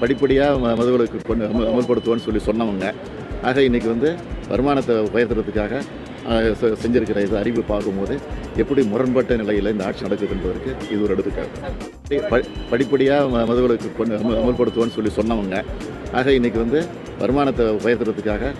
படிப்படியாக ம- மதுவிலக்கு கொண்டு அமல்படுத்துவோன்னு சொல்லி சொன்னவங்க. ஆக இன்னைக்கு வந்து வருமானத்தை உயர்த்துறதுக்காக செஞ்சிருக்கிற இது அறிவு பார்க்கும்போது எப்படி முரண்பட்ட நிலையில் இந்த ஆட்சி நடக்குது என்பதற்கு இது ஒரு எடுத்துக்காட்டு. படிப்படியாக ம- மதுவிலக்கு கொண்டு அமல்படுத்துவோன்னு சொல்லி சொன்னவங்க. ஆக இன்னைக்கு வந்து வருமானத்தை உயர்த்துறதுக்காக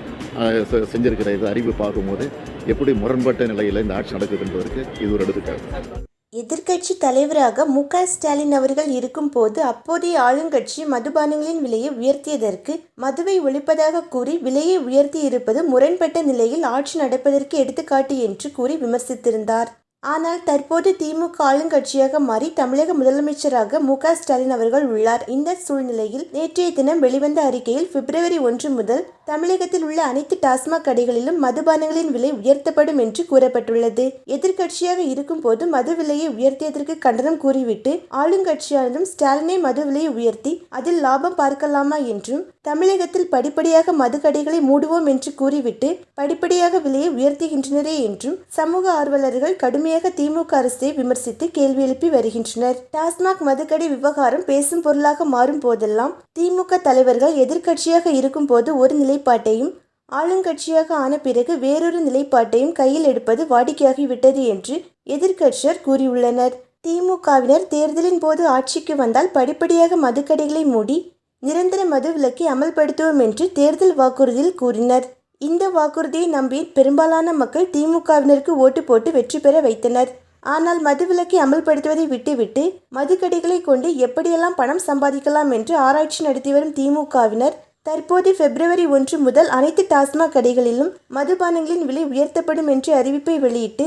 செஞ்சிருக்கிற இது அறிவு பார்க்கும்போது எப்படி முரண்பட்ட நிலையில் இந்த ஆட்சி நடக்குது என்பதற்கு இது ஒரு எடுத்துக்காட்டு. எதிர்க்கட்சி தலைவராக மு க ஸ்டாலின் அவர்கள் இருக்கும்போது அப்போதைய ஆளுங்கட்சி மதுபானங்களின் விலையை உயர்த்தியதற்கு மதுவை ஒழிப்பதாக கூறி விலையை உயர்த்தி இருப்பது முரண்பட்ட நிலையில் ஆட்சி நடப்பதற்கு எடுத்துக்காட்டு என்று கூறி விமர்சித்திருந்தார். ஆனால் தற்போது திமுக ஆளுங்கட்சியாக மாறி தமிழக முதலமைச்சராக மு க ஸ்டாலின் அவர்கள் உள்ளார். இந்த சூழ்நிலையில் நேற்றைய தினம் வெளிவந்த அறிக்கையில் பிப்ரவரி ஒன்று முதல் தமிழகத்தில் உள்ள அனைத்து டாஸ்மாக் கடைகளிலும் மதுபானங்களின் விலை உயர்த்தப்படும் என்று கூறப்பட்டுள்ளது. எதிர்க்கட்சியாக இருக்கும்போது மது விலையை உயர்த்தியதற்கு கண்டனம் கூறிவிட்டு ஆளுங்கட்சியானதும் ஸ்டாலினை மது விலையை உயர்த்தி அதில் லாபம் பார்க்கலாமா என்றும் தமிழகத்தில் படிப்படியாக மது கடைகளை மூடுவோம் என்று கூறிவிட்டு படிப்படியாக விலையை உயர்த்துகின்றனரே என்றும் சமூக ஆர்வலர்கள் கடுமையாக திமுக அரசை விமர்சித்து கேள்வி எழுப்பி வருகின்றனர். டாஸ்மாக் மதுக்கடை விவகாரம் பேசும் பொருளாக மாறும் போதெல்லாம் திமுக தலைவர்கள் எதிர்க்கட்சியாக இருக்கும்போது ஒரு நிலைப்பாட்டையும் ஆளுங்கட்சியாக ஆன பிறகு வேறொரு நிலைப்பாட்டையும் கையில் எடுப்பது வாடிக்கையாகிவிட்டது என்று எதிர்க்கட்சியர் கூறியுள்ளனர். திமுகவினர் தேர்தலின் போது ஆட்சிக்கு வந்தால் படிப்படியாக மதுக்கடைகளை மூடி நிரந்தர மது விலக்கை அமல்படுத்துவோம் என்று தேர்தல் வாக்குறுதியில் கூறினர். இந்த வாக்குறுதியை நம்பி பெரும்பாலான மக்கள் திமுகவினருக்கு ஓட்டு போட்டு வெற்றி பெற வைத்தனர். ஆனால் மதுவிலக்கை அமல்படுத்துவதை விட்டுவிட்டு மதுக்கடைகளை கொண்டு எப்படியெல்லாம் பணம் சம்பாதிக்கலாம் என்று ஆராய்ச்சி நடத்தி வரும் திமுகவினர் தற்போது பிப்ரவரி ஒன்று முதல் அனைத்து டாஸ்மாக் கடைகளிலும் மதுபானங்களின் விலை உயர்த்தப்படும் என்று அறிவிப்பை வெளியிட்டு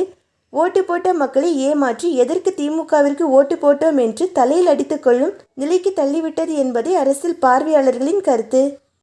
ஓட்டு போட்ட மக்களை ஏமாற்றி எதற்கு திமுகவிற்கு ஓட்டு போட்டோம் என்று தலையில் அடித்துக்கொள்ளும் நிலைக்கு தள்ளிவிட்டது என்பதே அரசியல் பார்வையாளர்களின் கருத்து.